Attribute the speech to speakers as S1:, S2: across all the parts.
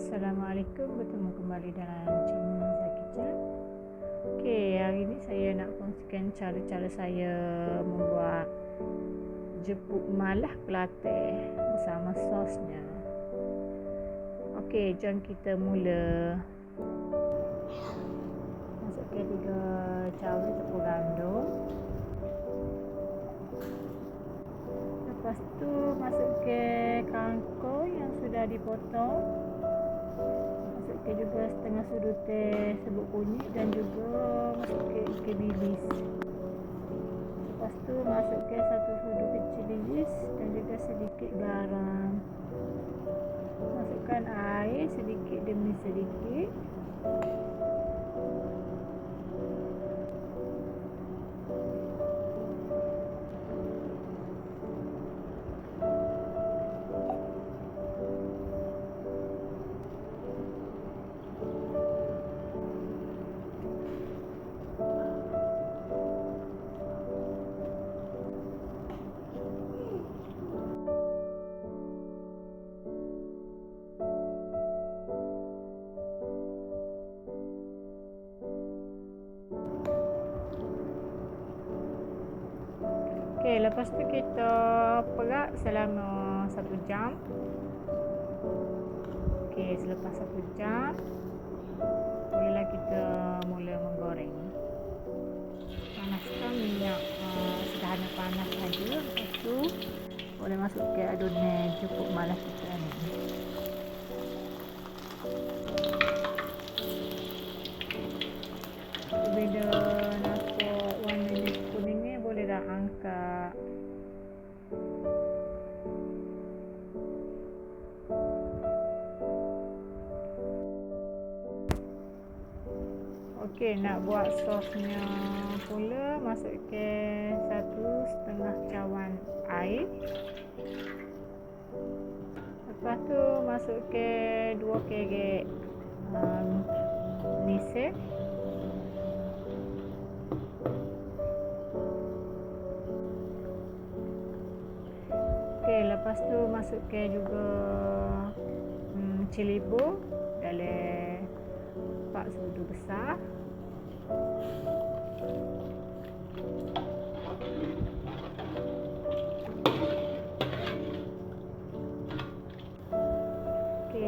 S1: Assalamualaikum. Bertemu kembali dalam channel Mazhar Kitchen Ok, hari ni saya nak kongsikan cara-cara saya membuat jepuk malah kelate bersama sosnya. Ok, jom kita mula. Masukkan tiga cabai tepung gandum. Lepas tu masukkan kangkung yang sudah dipotong masukkan juga setengah sudu teh sebut kunyit dan juga masukkan ikan bilis. Lepas tu masukkan satu sudu kecil bilis dan juga sedikit garam. Masukkan air sedikit demi sedikit Okey, lepas tu kita perak selama satu jam. Okey, selepas satu jam, bolehlah kita mula menggoreng. Panaskan minyak uh, sederhana panas saja. Lepas tu, boleh masukkan adunan cukup malas kita ni. Bila Okey, nak buat sosnya pula masukkan satu setengah cawan air. Lepas tu masukkan dua kegek um, nisep. Okey, lepas tu masukkan juga hmm, cili bu dalam pak sudu besar. Okey,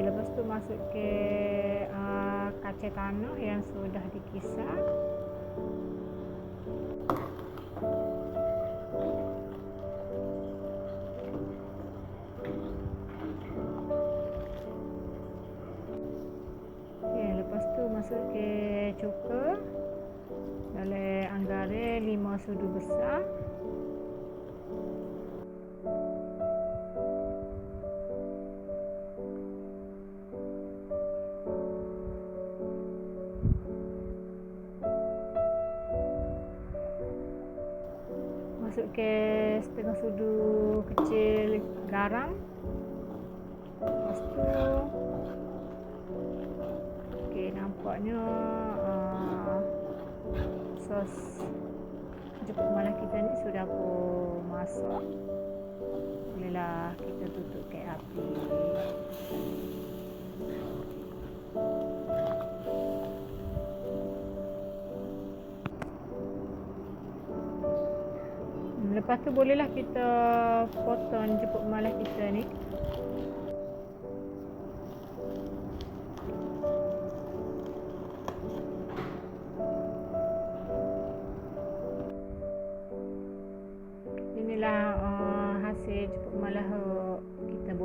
S1: lepas tu masukkan uh, kacang tanah yang sudah dikisar. lepas tu masuk ke cuka dalam anggara lima sudu besar. Masuk ke setengah sudu kecil garam. Lepas tu nampaknya uh, sos jepuk malam kita ni sudah pun masak. Bolehlah kita tutup ke api. Hmm, lepas tu bolehlah kita potong jepuk malam kita ni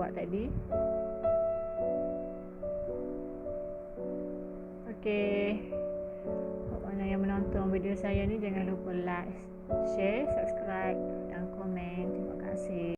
S1: buat tadi Okey. Mana yang menonton video saya ni jangan lupa like, share, subscribe dan komen. Terima kasih.